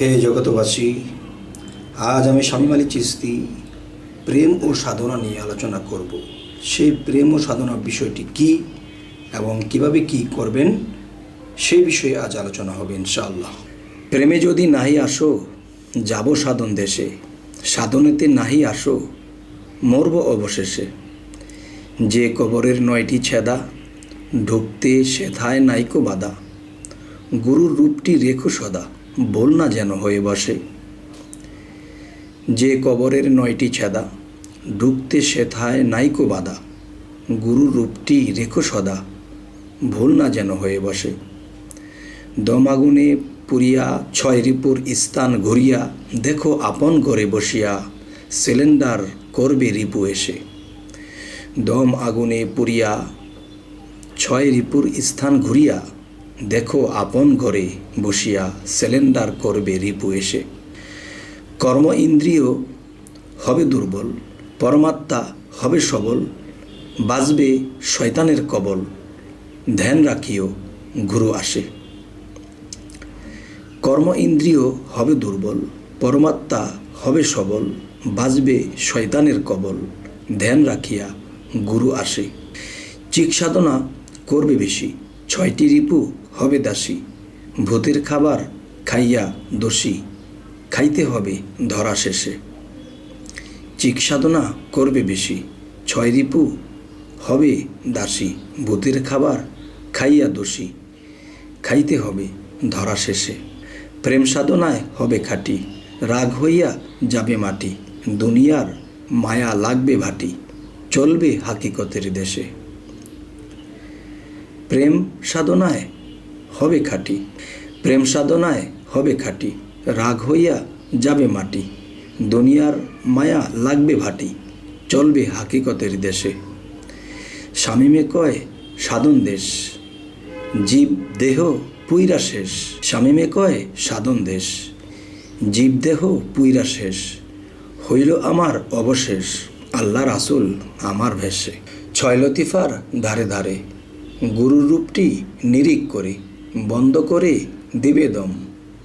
হে জগতবাসী আজ আমি স্বামী মালি চিস্তি প্রেম ও সাধনা নিয়ে আলোচনা করব। সেই প্রেম ও সাধনা বিষয়টি কি এবং কীভাবে কি করবেন সেই বিষয়ে আজ আলোচনা হবে ইনশাআল্লাহ। প্রেমে যদি নাহি আসো, যাব সাধন দেশে। সাধনেতে নাহি আসো, মরব অবশেষে। যে কবরের নয়টি ছেদা, ঢুকতে সেথায় নাইকো বাধা। গুরুর রূপটি রেখো সদা। বল না যেন হয়ে বসে। যে কবরের নয়টি ছেদা ঢুকতে সেথায় নাইকো বাধা, গুরুর রূপটি রেখো সদা ভুল না যেন হয়ে বসে। দমাগুনে পুরিয়া, ছয় রিপুর স্থান ঘুরিয়া, দেখো আপন ঘরে বসিয়া, সিলিন্ডার করবে রিপু এসে। দম আগুনে পুরিয়া, ছয় রিপুর স্থান ঘুরিয়া দেখো আপন ঘরে বসিয়া সিলিন্ডার করবে রিপু এসে। কর্ম ইন্দ্রিয় হবে দুর্বল, পরমাত্মা হবে সবল বাজবে শয়তানের কবল, ধ্যান রাখিও গুরু আসে। কর্ম ইন্দ্রিয় হবে দুর্বল, পরমাত্মা হবে সবল বাজবে শয়তানের কবল, ধ্যান রাখিয়া গুরু আসে। চিক সাধনা করবে বেশি। ছয়টি রিপু হবে দাসী। ভূতের খাবার খাইয়া দোষী। খাইতে হবে ধরা শেষে। চিক সাধনা করবে বেশি। ছয় রিপু হবে দাসী। ভূতের খাবার খাইয়া দোষী। খাইতে হবে ধরা শেষে। প্রেম সাধনায় হবে খাটি। রাগ হইয়া যাবে মাটি। দুনিয়ার মায়া লাগবে ভাটি। চলবে হাকিকতের দেশে। প্রেম সাধনায় হবে খাটি। প্রেম সাধনায় হবে খাটি। রাগ হইয়া যাবে মাটি। দুনিয়ার মায়া লাগবে ভাটি। চলবে হাকিকতের দেশে। স্বামীমে কয়, সাধন দেশ। জীব দেহ পুইরা শেষ। স্বামীমে কয়, সাধন দেশ। জীব দেহ পুইরা শেষ। হইল আমার অবশেষ। আল্লাহ রাসুল আমার ভেসে ছয় লতিফার ধারে ধারে। গুরুর রূপটি নিরিক করে। বন্ধ করে দিবে দম।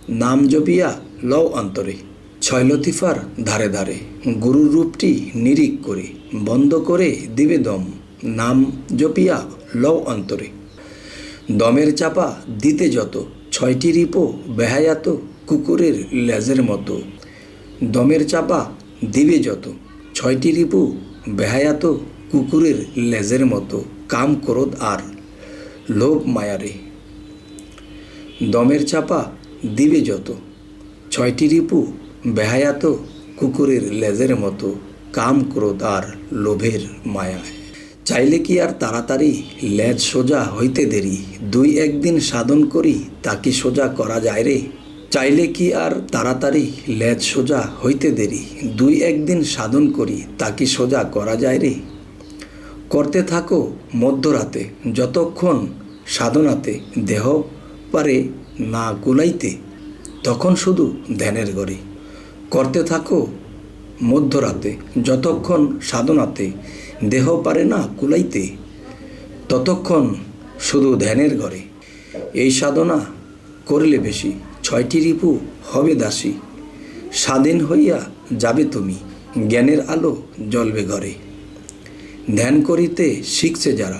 নাম জপিয়া লও অন্তরে। ছয় লতিফার ধারে ধারে। গুরুর রূপটি নিরিক করে বন্ধ করে দিবে দম। নাম জপিয়া লও অন্তরে। দমের চাপা দিতে যত। ছয়টি রিপো বেহায়াত কুকুরের লেজের মতো। দমের চাপা দিবে যত। ছয়টি রিপু বেহায়াত কুকুরের লেজের মতো। কাম ক্রোধ আর। লোভ মায়ারে দমের চাপা দিবে যত। ছয়টি রিপু বেহায়াত কুকুরের লেজের মতো কাম ক্রোধ আর লোভের মায়ায়। চাইলে কি আর তাড়াতাড়ি লেজ সোজা হইতে দেরি? দুই একদিন সাধন করি, তা কি সোজা করা যায় রে? চাইলে কি আর তাড়াতাড়ি লেজ সোজা হইতে দেরি? দুই একদিন সাধন করি, তা কি সোজা করা যায় রে? করতে থাকো মধ্যরাতে, যতক্ষণ সাধনাতে দেহ পারে না কুলাইতে তখন শুধু ধ্যানের গড়ে করতে থাকো মধ্যরাতে, যতক্ষণ সাধনাতে দেহ পারে না কুলাইতে, ততক্ষণ শুধু ধ্যানের ঘরে এই সাধনা করলে বেশি, ছয়টি রিপু হবে দাসী। স্বাধীন হইয়া যাবে তুমি, জ্ঞানের আলো জ্বলবে ঘরে। ধ্যান করিতে শিখছে যারা,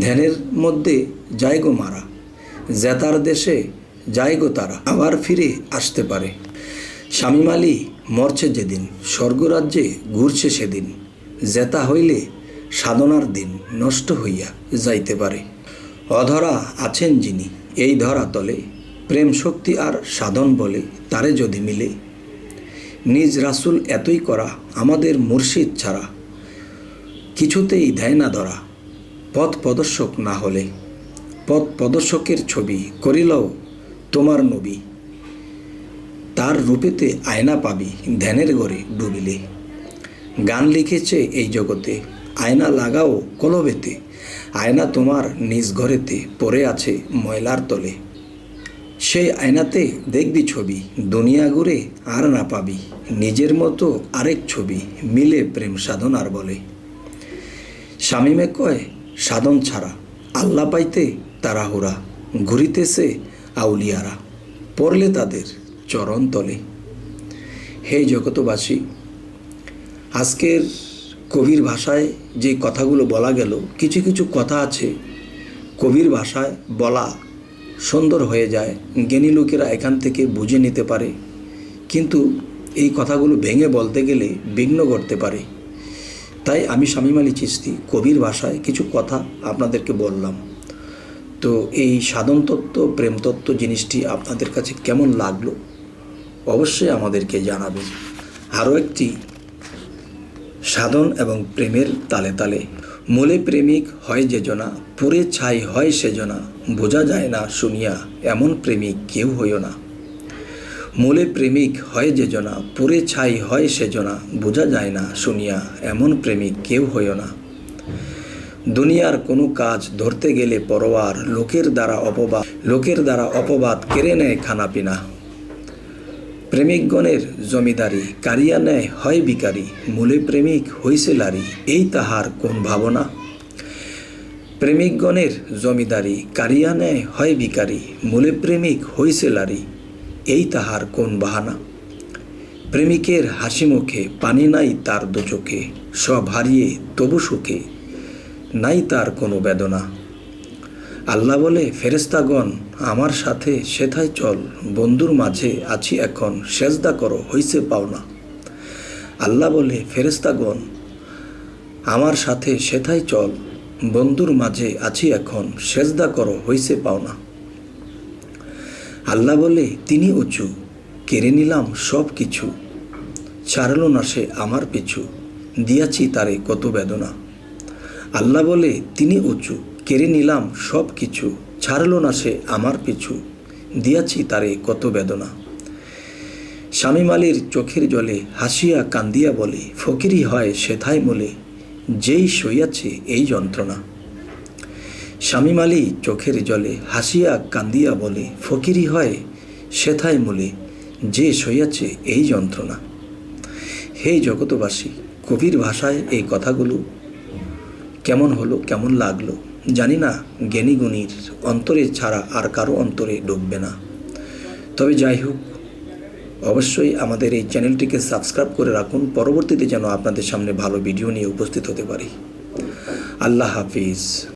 ধ্যানের মধ্যে যায় গো মারা। জেতার দেশে যায় গো তারা, আবার ফিরে আসতে পারে। স্বামী মালি মরছে যেদিন, স্বর্গরাজ্যে ঘুরছে সেদিন। জেতা হইলে সাধনার দিন নষ্ট হইয়া যাইতে পারে। অধরা আছেন যিনি, এই ধরা তলে। প্রেম শক্তি আর সাধন বলে তারে যদি মিলে। নিজ রাসুল এতই করা, আমাদের মুর্শিদ ছাড়া। কিছুতেই দেয় না ধরা, পথ প্রদর্শক না হলে। পথ প্রদর্শকের ছবি করিলাও তোমার নবী। তার রূপেতে আয়না পাবি, ধ্যানের ঘরে ডুবিলে। গান লিখেছে এই জগতে, আয়না লাগাও কলবেতে। আয়না তোমার নিজ ঘরেতে পড়ে আছে ময়লার তলে। সেই আয়নাতে দেখবি ছবি, দুনিয়া ঘুরে আর না পাবি। নিজের মতো আরেক ছবি, মিলে প্রেম সাধনার বলে। স্বামীমে কয়, সাধন ছাড়া আল্লাহ পাইতে তাড়াহুড়া ঘুরিতেছে আউলিয়ারা, পড়লে তাদের চরণ তলে। হে জগতবাসী আজকের কবির ভাষায় যে কথাগুলো বলা গেল, কিছু কিছু কথা আছে, কবির ভাষায় বলা সুন্দর হয়ে যায়, জ্ঞানী লোকেরা এখান থেকে বুঝে নিতে পারে। কিন্তু এই কথাগুলো ভেঙে বলতে গেলে বিঘ্ন করতে পারে। তাই আমি শামীম আলী চিস্তি কবির ভাষায় কিছু কথা আপনাদেরকে বললাম। তো এই সাধন তত্ত্ব প্রেম তত্ত্ব জিনিসটি আপনাদের কাছে কেমন লাগল? অবশ্যই আমাদেরকে জানাবেন। আরও একটি সাধন এবং প্রেমের তালে তালে, মূলে প্রেমিক হয় যে জনা, পুরে ছাই হয় সেজনা বোঝা যায় না শুনিয়া এমন প্রেমিক কেউ হইও না। মূলে প্রেমিক হয় যে জনা, পুরে ছাই হয় সেজনা বোঝা যায় না শুনিয়া এমন প্রেমিক কেউ হইও না। দুনিয়ার কোনো কাজ ধরতে গেলে পরোয়ার, লোকের দ্বারা অপবাদ, লোকের দ্বারা অপবাদ কেড়ে নেয় খানাপিনা। প্রেমিকগণের জমিদারি কারিয়া নেয়, হয় বিকারী মূলে প্রেমিক হইছে লারি, এই তাহার কোন ভাবনা? প্রেমিকগণের জমিদারি কারিয়া নেয়, হয় বিকারী মূলে প্রেমিক হইছে লারি। এই তাহার কোন বাহানা? প্রেমিকের হাসি মুখে, পানি নাই তার দু চোখে, সব হারিয়ে তবু সুখে, নাই তার কোনো বেদনা। আল্লাহ বলে ফেরেস্তাগণ আমার সাথে সেথায় চল, বন্ধুর মাঝে আছি এখন, সেজদা করো, হইছে পাওনা। আল্লাহ বলে ফেরেস্তাগণ আমার সাথে সেথায় চল, বন্ধুর মাঝে আছি এখন, সেজদা করো, হইছে পাওনা। আল্লাহ বলে, তিনি উঁচু, কেড়ে নিলাম সব কিছু। ছাড়ল না সে আমার পিছু, দিয়াছি তারে কত বেদনা। আল্লাহ বলে, তিনি উঁচু, কেড়ে নিলাম সব কিছু, ছাড়ল না সে আমার পিছু, দিয়াছি তারে কত বেদনা। স্বামী মালির চোখের জলে হাসিয়া কান্দিয়া বলে ফকিরি হয় সেথায় মলে, যেই সইয়াছে এই যন্ত্রণা। স্বামী মালি চোখের জলে, হাসিয়া কান্দিয়া বলে ফকিরি হয় সেথায় মূলে, যে সইয়াছে এই যন্ত্রণা। হে জগতবাসী কবির ভাষায় এই কথাগুলো কেমন হলো, কেমন লাগল, জানি না, জ্ঞানী গুণীর অন্তরে ছাড়া আর কারও অন্তরে ডুববে না। তবে যাই হোক, অবশ্যই আমাদের এই চ্যানেলটিকে সাবস্ক্রাইব করে রাখুন, পরবর্তীতে যেন আপনাদের সামনে ভালো ভিডিও নিয়ে উপস্থিত হতে পারি। আল্লাহ হাফিজ।